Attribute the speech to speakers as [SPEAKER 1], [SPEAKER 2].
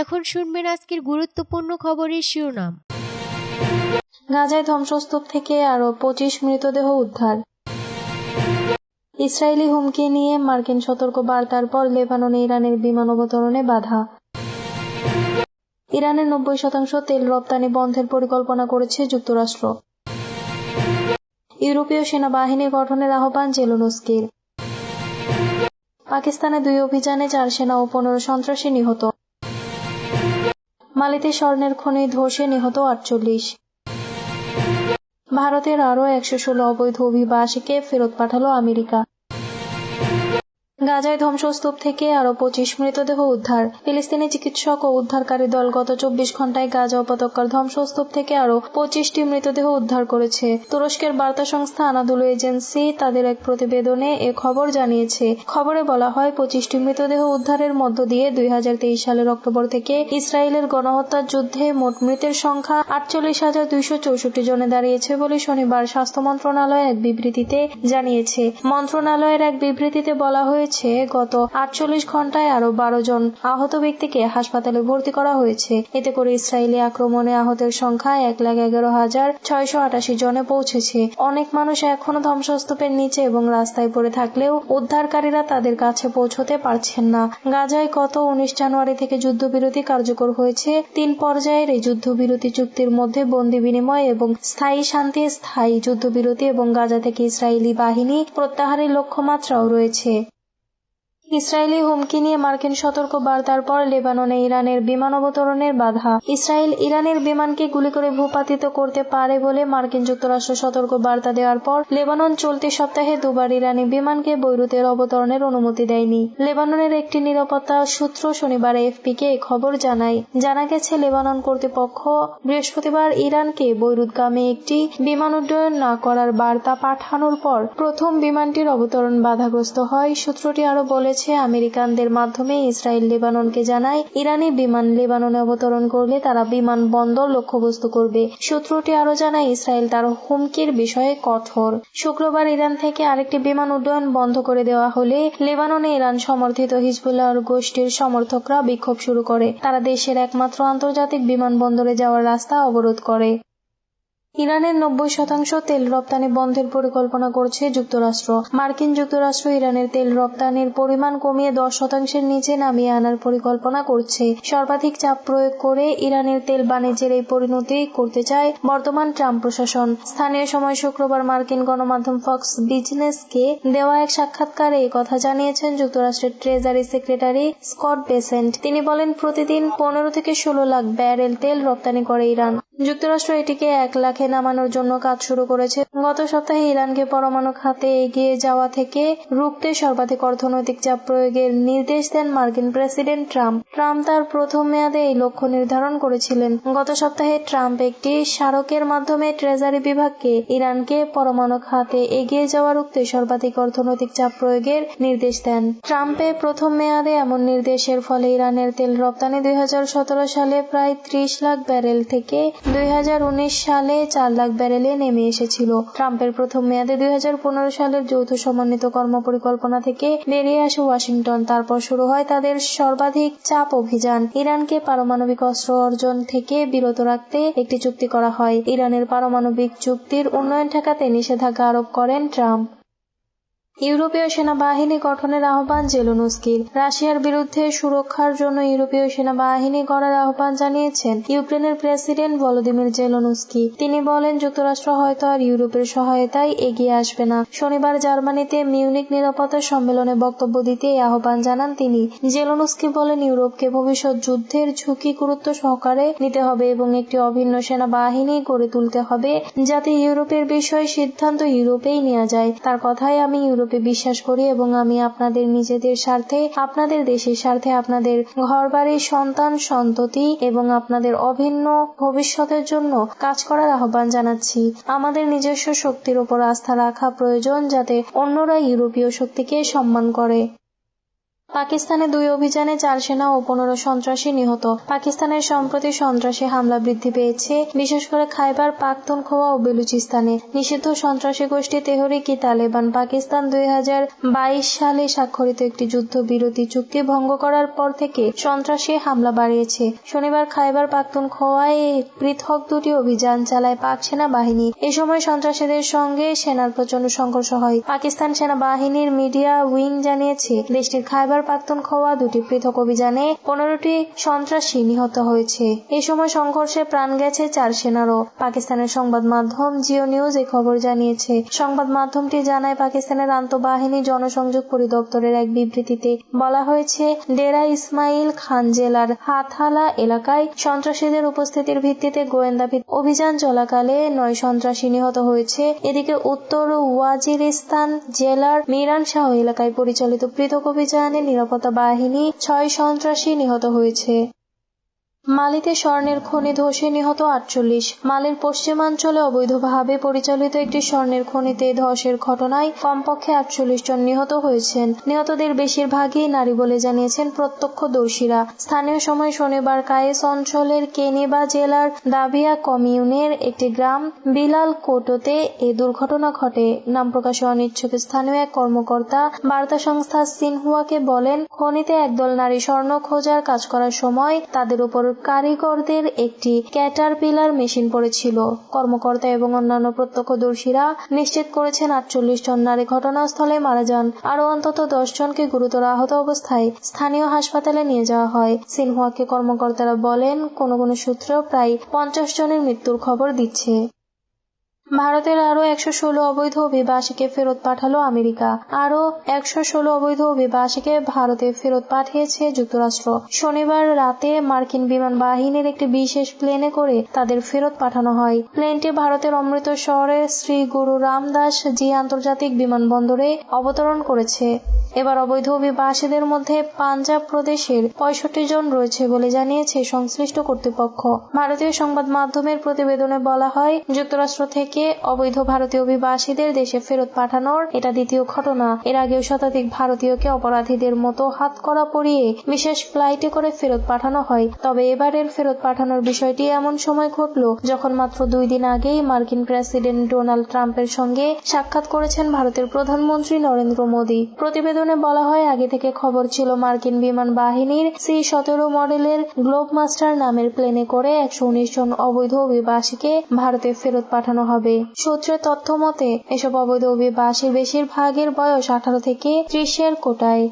[SPEAKER 1] এখন শুনবেন আজকের গুরুত্বপূর্ণ খবরের শিরোনাম।
[SPEAKER 2] গাজায় ধ্বংসস্তূপ থেকে আরও পঁচিশ মৃতদেহ উদ্ধার। ইসরায়েলি হুমকি নিয়ে মার্কিন সতর্ক বার্তার পর লেবাননে ইরানের বিমান অবতরণে বাধা। ইরানের নব্বই শতাংশ তেল রপ্তানি বন্ধের পরিকল্পনা করেছে যুক্তরাষ্ট্র। ইউরোপীয় সেনাবাহিনী গঠনের আহ্বান জেলোনস্কির। পাকিস্তানে দুই অভিযানে চার সেনা ও পনেরো সন্ত্রাসী নিহত। মালিতে স্বর্ণের খনি ধসে নিহত আটচল্লিশ। ভারতের আরও একশো ষোলো অবৈধ অভিবাসীকে ফেরত পাঠালো আমেরিকা। গাজায় ধ্বংসস্তূপ থেকে আরও পঁচিশ মৃতদেহ উদ্ধার। ফিলিস্তিনি চিকিৎসক ও উদ্ধারকারী দল গত চব্বিশ ঘন্টায় গাজা উপত্যকার ধ্বংসস্তূপ থেকে আরও পঁচিশটি মৃতদেহ উদ্ধার করেছে। তুরস্কের বার্তা সংস্থা আনাদুলু এজেন্সি তাদের এক প্রতিবেদনে এ খবর জানিয়েছে। খবরে বলা হয়, পঁচিশটি মৃতদেহ উদ্ধারের মধ্য দিয়ে দুই হাজার তেইশ সালের অক্টোবর থেকে ইসরায়েলের গণহত্যার যুদ্ধে মোট মৃতের সংখ্যা আটচল্লিশ হাজার দুইশো চৌষট্টি জনে দাঁড়িয়েছে বলে শনিবার স্বাস্থ্য মন্ত্রণালয় এক বিবৃতিতে জানিয়েছে। মন্ত্রণালয়ের এক বিবৃতিতে বলা হয়েছে গত আটচল্লিশ ঘন্টায় আরও বারো জন আহত ব্যক্তিকে হাসপাতালে ভর্তি করা হয়েছে। এতে করে ইসরায়েলি আক্রমণে আহতের সংখ্যা এক লাখ এগারো হাজার ছয়শো আটাশি জনে পৌঁছেছে। অনেক মানুষ এখনও ধ্বংসস্তূপের নিচে এবং রাস্তায় পড়ে থাকলেও উদ্ধারকারীরা তাদের কাছে পৌঁছতে পারছেন না। গাজায় গত উনিশ জানুয়ারি থেকে যুদ্ধবিরতি কার্যকর হয়েছে। তিন পর্যায়ের এই যুদ্ধবিরতি চুক্তির মধ্যে বন্দি বিনিময় এবং স্থায়ী শান্তি, স্থায়ী যুদ্ধবিরতি এবং গাজা থেকে ইসরায়েলি বাহিনী প্রত্যাহারের লক্ষ্যমাত্রাও রয়েছে। ইসরায়েলি হুমকি নিয়ে মার্কিন সতর্ক বার্তার পর লেবাননে ইরানের বিমান অবতরণের বাধা। ইসরায়েল ইরানের বিমানকে গুলি করে ভূপাতিত করতে পারে বলে মার্কিন যুক্তরাষ্ট্র সতর্ক বার্তা দেওয়ার পর লেবানন চলতি সপ্তাহে দুবার ইরানি বিমানকে বৈরুতের অবতরণের অনুমতি দেয়নি। লেবাননের একটি নিরাপত্তা সূত্র শনিবার এফপিকে এই খবর জানায়। জানা গেছে, লেবানন কর্তৃপক্ষ বৃহস্পতিবার ইরানকে বৈরুতগামী একটি বিমান উড্ডয়ন না করার বার্তা পাঠানোর পর প্রথম বিমানটির অবতরণ বাধাগ্রস্ত হয়। সূত্রটি আরও বলেছে আমেরিকানদের মাধ্যমে ইসরায়েল লেবাননকে জানায়, ইরানি বিমান লেবাননে অবতরণ করলে তারা বিমান বন্দর লক্ষ্যবস্তু করবে। সূত্রটি আরও জানায়, ইসরায়েল তার হুমকির বিষয়ে কঠোর। শুক্রবার ইরান থেকে আরেকটি বিমান উড্ডয়ন বন্ধ করে দেওয়া হলে লেবাননে ইরান সমর্থিত হিজবুল্লাহ গোষ্ঠীর সমর্থকরা বিক্ষোভ শুরু করে। তারা দেশের একমাত্র আন্তর্জাতিক বিমানবন্দরে যাওয়ার রাস্তা অবরোধ করে। ইরানের নব্বই শতাংশ তেল রপ্তানি বন্ধের পরিকল্পনা করছে যুক্তরাষ্ট্র। মার্কিন যুক্তরাষ্ট্র ইরানের তেল রপ্তানির পরিমাণ কমিয়ে দশ শতাংশের নিচে নামিয়ে আনার পরিকল্পনা করছে। সর্বাধিক চাপ প্রয়োগ করে ইরানের তেল বাণিজ্যের এই পরিণতি করতে চায় বর্তমান ট্রাম্প প্রশাসন। স্থানীয় সময় শুক্রবার মার্কিন গণমাধ্যম ফক্স বিজনেসকে দেওয়া এক সাক্ষাৎকারে কথা জানিয়েছেন যুক্তরাষ্ট্রের ট্রেজারি সেক্রেটারি স্কট বেসেন্ট। তিনি বলেন, প্রতিদিন পনেরো থেকে ষোলো লাখ ব্যারেল তেল রপ্তানি করে ইরান। যুক্তরাষ্ট্র এটিকে এক লাখে নামানোর জন্য কাজ শুরু করেছে। গত সপ্তাহে ইরানকে পরমাণু খাতে এগিয়ে যাওয়া থেকে রুখতে সর্বাধিক অর্থনৈতিক চাপ প্রয়োগের নির্দেশ দেন মার্কিন প্রেসিডেন্ট ট্রাম্প। ট্রাম্প তার প্রথম মেয়াদে এই লক্ষ্য নির্ধারণ করেছিলেন। গত সপ্তাহে ট্রাম্প একটি স্মারকের মাধ্যমে ট্রেজারি বিভাগকে ইরানকে পরমাণু খাতে এগিয়ে যাওয়া রুখতে সর্বাধিক অর্থনৈতিক চাপ প্রয়োগের নির্দেশ দেন। ট্রাম্পের প্রথম মেয়াদে এমন নির্দেশের ফলে ইরানের তেল রপ্তানি দুই হাজার সতেরো সালে প্রায় ত্রিশ লাখ ব্যারেল থেকে দুই হাজার উনিশ সালে চার লাখ ব্যারেলে নেমে এসেছিল। ট্রাম্পের প্রথম মেয়াদে দুই হাজার পনেরো সালের যৌথ সমন্বিত কর্মপরিকল্পনা থেকে বেরিয়ে আসে ওয়াশিংটন। তারপর শুরু হয় তাদের সর্বাধিক চাপ অভিযান। ইরানকে পারমাণবিক অস্ত্র অর্জন থেকে বিরত রাখতে একটি চুক্তি করা হয়। ইরানের পারমাণবিক চুক্তির উন্নয়ন ঠেকাতে নিষেধাজ্ঞা আরোপ করেন ট্রাম্প। ইউরোপীয় সেনাবাহিনী গঠনের আহ্বান জেলোনস্কির রাশিয়ার বিরুদ্ধে সুরক্ষার জন্য ইউরোপীয় সেনাবাহিনী গড়ার আহ্বান জানিয়েছেন ইউক্রেনের প্রেসিডেন্ট ভলোদিমির জেলোনস্কি তিনি বলেন, যুক্তরাষ্ট্র হয়তো আর ইউরোপের সহায়তায় এগিয়ে আসবে না। শনিবার জার্মানিতে মিউনিক নিরাপত্তা সম্মেলনে বক্তব্য দিতে এই আহ্বান জানান তিনি। জেলোনস্কি বলেন, ইউরোপকে ভবিষ্যৎ যুদ্ধের ঝুঁকি গুরুত্ব সহকারে নিতে হবে এবং একটি অভিন্ন সেনাবাহিনী গড়ে তুলতে হবে যাতে ইউরোপের বিষয়ে সিদ্ধান্ত ইউরোপেই নেওয়া যায়। তার কথায়, আমি ইউরোপ ইউরোপে বিশ্বাস করি এবং আমি আপনাদের নিজেদের স্বার্থে, আপনাদের দেশের স্বার্থে, আপনাদের ঘরবাড়ির সন্তান, সন্ততি এবং আপনাদের অভিন্ন ভবিষ্যতের জন্য কাজ করার আহ্বান জানাচ্ছি। আমাদের নিজস্ব শক্তির উপর আস্থা রাখা প্রয়োজন যাতে অন্যরা ইউরোপীয় শক্তিকে সম্মান করে। পাকিস্তানে দুই অভিযানে চার সেনা ও পনেরো সন্ত্রাসী নিহত। পাকিস্তানের সম্প্রতি সন্ত্রাসী হামলা বৃদ্ধি পেয়েছে, বিশেষ করে খাইবার, পাখতুনখোয়া ও বেলুচিস্তানে। নিষিদ্ধ সন্ত্রাসী গোষ্ঠী তেহরিকি তালেবান পাকিস্তান দুই সালে স্বাক্ষরিত একটি যুদ্ধবিরতি চুক্তি ভঙ্গ করার পর থেকে সন্ত্রাসী হামলা বাড়িয়েছে। শনিবার খাইবার, পাখতুনখোয়ায় পৃথক দুটি অভিযান চালায় পাক সেনাবাহিনী। এ সময় সন্ত্রাসীদের সঙ্গে সেনার প্রচণ্ড সংঘর্ষ হয়। পাকিস্তান সেনাবাহিনীর মিডিয়া উইং জানিয়েছে, দেশটির খাইবার পাখতুনখোয়া দুটি পৃথক অভিযানে পনেরোটি সন্ত্রাসী নিহত হয়েছে। এই সময় সংঘর্ষে প্রাণ গেছে চার সেনারও। পাকিস্তানের সংবাদ মাধ্যম জিও নিউজ এই খবর জানিয়েছে, সংবাদ মাধ্যমটি জানায়, পাকিস্তানের আন্তঃবাহিনী জনসংযোগ পরিদপ্তরের এক বিবৃতিতে বলা হয়েছে, ডেরা ইসমাইল খান জেলার হাতহালা এলাকায় সন্ত্রাসীদের উপস্থিতির ভিত্তিতে গোয়েন্দা অভিযান চলাকালে নয় সন্ত্রাসী নিহত হয়েছে। এদিকে উত্তর ওয়াজিরিস্তান জেলার মিরান শাহ এলাকায় পরিচালিত পৃথক অভিযানে নিরাপত্তা বাহিনী ছয় সন্ত্রাসী নিহত হয়েছে। মালিতে স্বর্ণের খনি ধসে নিহত আটচল্লিশ। মালির পশ্চিমাঞ্চলে অবৈধভাবে পরিচালিত একটি স্বর্ণের খনিতে ধসের ঘটনায় কমপক্ষে আটচল্লিশ জন নিহত হয়েছেন। নিহতদের বেশিরভাগই নারী বলে জানিয়েছেন প্রত্যক্ষদর্শীরা। স্থানীয় সময় শনিবার কায়েস অঞ্চলের কেনিবা জেলার দাবিয়া কমিউনের একটি গ্রাম বিলাল কোটোতে এ দুর্ঘটনা ঘটে। নাম প্রকাশে অনিচ্ছুক স্থানীয় এক কর্মকর্তা বার্তা সংস্থা সিনহুয়াকে বলেন, খনিতে একদল নারী স্বর্ণ খোঁজার কাজ করার সময় তাদের উপর কারিগরদের একটি ক্যাটারপিলার মেশিন পড়েছিল। কর্মকর্তা এবং অন্যান্য প্রত্যক্ষদর্শীরা নিশ্চিত করেছেন আটচল্লিশ জন নারী ঘটনাস্থলে মারা যান। আরও অন্তত দশ জনকে গুরুতর আহত অবস্থায় স্থানীয় হাসপাতালে নিয়ে যাওয়া হয়। সিনহুয়াকে কর্মকর্তারা বলেন, কোন কোন সূত্র প্রায় পঞ্চাশ জনের মৃত্যুর খবর দিচ্ছে। ভারতের আরও একশো ষোলো অবৈধ অভিবাসীকে ফেরত পাঠালো আমেরিকা। আরও একশো ষোলো অবৈধ অভিবাসীকে ভারতে ফেরত পাঠিয়েছে যুক্তরাষ্ট্র। শনিবার রাতে মার্কিন বিমান বাহিনীর একটি বিশেষ প্লেনে করে তাদের ফেরত পাঠানো হয়। প্লেনটি ভারতের অমৃত শহরের শ্রী গুরু রামদাস জি আন্তর্জাতিক বিমানবন্দরে অবতরণ করেছে। এবার অবৈধ অভিবাসীদের মধ্যে পাঞ্জাব প্রদেশের পঁয়ষট্টি জন রয়েছে বলে জানিয়েছে সংশ্লিষ্ট কর্তৃপক্ষ। ভারতীয় সংবাদ মাধ্যমের প্রতিবেদনে বলা হয়, যুক্তরাষ্ট্র থেকে অবৈধ ভারতীয় অভিবাসীদের দেশে ফেরত পাঠানোর এটা দ্বিতীয় ঘটনা। এর আগেও শতাধিক ভারতীয়কে অপরাধীদের মতো হাত করা পরিয়ে বিশেষ ফ্লাইটে করে ফেরত পাঠানো হয়। তবে এবারের ফেরত পাঠানোর বিষয়টি এমন সময় ঘটল যখন মাত্র দুই দিন আগেই মার্কিন প্রেসিডেন্ট ডোনাল্ড ট্রাম্পের সঙ্গে সাক্ষাৎ করেছেন ভারতের প্রধানমন্ত্রী নরেন্দ্র মোদী। প্রতিবেদনে বলা হয়, আগে থেকে খবর ছিল মার্কিন বিমান বাহিনীর সি সতেরো মডেলের গ্লোব মাস্টার নামের প্লেনে করে একশো উনিশ জন অবৈধ অভিবাসীকে ভারতে ফেরত পাঠানো হবে। সূত্রের তথ্য মতে, এসব অবৈধ অভিবাসীর বেশিরভাগের বয়স আঠারো থেকে ত্রিশের কোটায়।